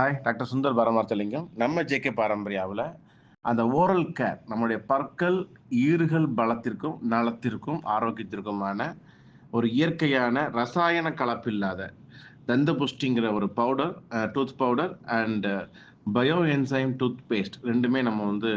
Hi doctor Sundar Paramarthalingam நம்ம JK பாரம்பரியாவில் அந்த oral care நம்முடைய பற்கள் ஈறுகள் பலத்திற்கும் நலத்திற்கும் ஆரோக்கியத்திற்குமான ஒரு இயற்கையான ரசாயன கலப்பில்லாத தந்த புஷ்டிங்கிற ஒரு powder tooth powder and bio enzyme tooth paste ரெண்டுமே நம்ம வந்து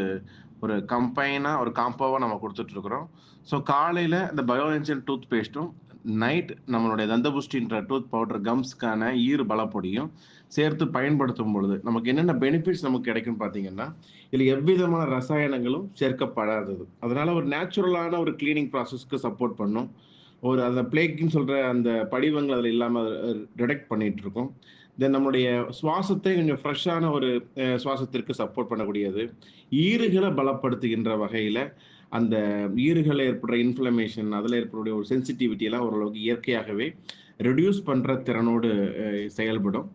ஒரு கம்பைனாக ஒரு காம்போவாக நம்ம கொடுத்துட்ருக்குறோம் ஸோ காலையில் இந்த பயோ என்சைம் டூத் பேஸ்ட்டும் நைட் நம்மளுடைய தந்தபுஷ்டின்ற டூத் பவுடர் கம்ஸ்க்கான ஈறு பலப்பொடியும் சேர்த்து பயன்படுத்தும் பொழுது நமக்கு என்னென்ன பெனிஃபிட்ஸ் நமக்கு கிடைக்கும் பார்த்தீங்கன்னா இதில் எவ்விதமான ரசாயனங்களும் சேர்க்கப்படாதது. அதனால ஒரு நேச்சுரலான ஒரு கிளீனிங் ப்ராசஸ்க்கு சப்போர்ட் பண்ணும். ஒரு அந்த பிளேக்குன்னு சொல்கிற அந்த படிவங்கள் அதில் இல்லாமல் டிடெக்ட் பண்ணிட்டு இருக்கோம் தென் நம்முடைய சுவாசத்தை கொஞ்சம் ஃப்ரெஷ்ஷான ஒரு சுவாசத்திற்கு சப்போர்ட் பண்ணக்கூடியது. ஈறுகளை பலப்படுத்துகின்ற வகையில் அந்த ஈறுகளில் ஏற்படுற இன்ஃப்ளமேஷன் அதில் ஏற்படக்கூடிய ஒரு சென்சிட்டிவிட்டியெல்லாம் ஓரளவுக்கு இயற்கையாகவே ரெடியூஸ் பண்ணுற திறனோடு செயல்படும்.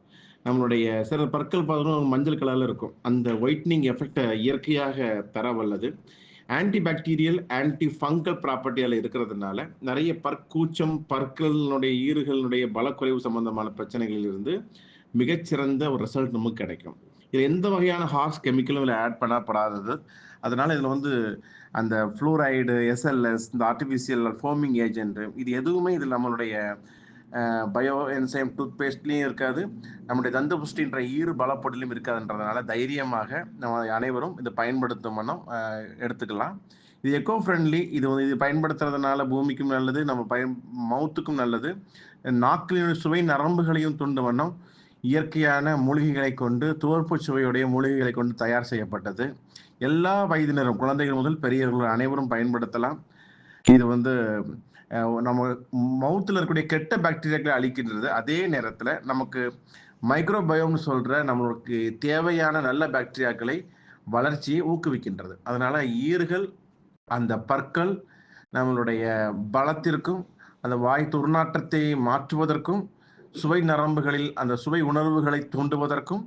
நம்மளுடைய சில பற்கள் பார்த்தோம்னா மஞ்சள் கலரில் இருக்கும். அந்த ஒயிட்னிங் எஃபெக்டை இயற்கையாக தர வல்லது. ஆன்டி பாக்டீரியல் ஆன்டி ஃபங்கல் ப்ராப்பர்ட்டியால் இருக்கிறதுனால நிறைய பற்கூச்சம் பற்களினுடைய ஈறுகளினுடைய பலக்குறைவு சம்பந்தமான பிரச்சனைகளில் இருந்து மிகச்சிறந்த ஒரு ரிசல்ட் நமக்கு கிடைக்கும். இது எந்த வகையான ஹார்ஸ் கெமிக்கலும் இதில் ஆட் பண்ணப்படாதது. அதனால் இதில் வந்து அந்த ஃப்ளூரைடு எஸ்எல்எஸ் இந்த ஆர்டிஃபிஷியல் ஃபோமிங் ஏஜென்ட் இது எதுவுமே இதில் நம்மளுடைய பயோ என்சைம் டூத்பேஸ்ட்லேயும் இருக்காது. நம்முடைய தந்த புஷ்டின்ற ஈறு பலப்பொடிலும் இருக்காதுன்றதுனால தைரியமாக நம்ம அனைவரும் இதை பயன்படுத்தும் வண்ணம் எடுத்துக்கலாம். இது எக்கோ ஃப்ரெண்ட்லி இது வந்து இது பயன்படுத்துறதுனால பூமிக்கும் நல்லது நம்ம பயன் மவுத்துக்கும் நல்லது. நாக்கிலின் சுவை நரம்புகளையும் தூண்டும் வண்ணம். இயற்கையான மூலிகைகளை கொண்டு துவர்ப்பு சுவையுடைய மூலிகைகளை கொண்டு தயார் செய்யப்பட்டது. எல்லா வயதினரும் குழந்தைகள் முதல் பெரியவர்கள் அனைவரும் பயன்படுத்தலாம். இது வந்து நம்ம மவுத்தில் இருக்கக்கூடிய கெட்ட பாக்டீரியாக்களை அழிக்கின்றது. அதே நேரத்தில் நமக்கு மைக்ரோபயோம்னு சொல்கிற நம்மளுக்கு தேவையான நல்ல பாக்டீரியாக்களை வளர்ச்சியை ஊக்குவிக்கின்றது. அதனால் ஈறுகள் அந்த பற்கள் நம்மளுடைய பலத்திற்கும் அந்த வாய் துர்நாற்றத்தை மாற்றுவதற்கும் சுவை நரம்புகளில் அந்த சுவை உணர்வுகளை தூண்டுவதற்கும்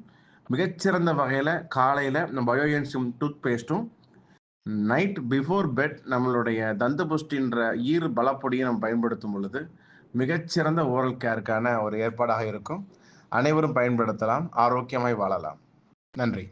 மிகச்சிறந்த வகையில் காலையில் நம்ம பயோஎன்சியம் டூத் பேஸ்ட்டும் நைட் பிஃபோர் பெட் நம்மளுடைய தந்தபுஷ்டின்ற ஈர் பலப்பொடியை நம்ம பயன்படுத்தும் பொழுது மிகச்சிறந்த ஓரல் கேருக்கான ஒரு ஏற்பாடாக இருக்கும். அனைவரும் பயன்படுத்தலாம் ஆரோக்கியமாய் வாழலாம். நன்றி.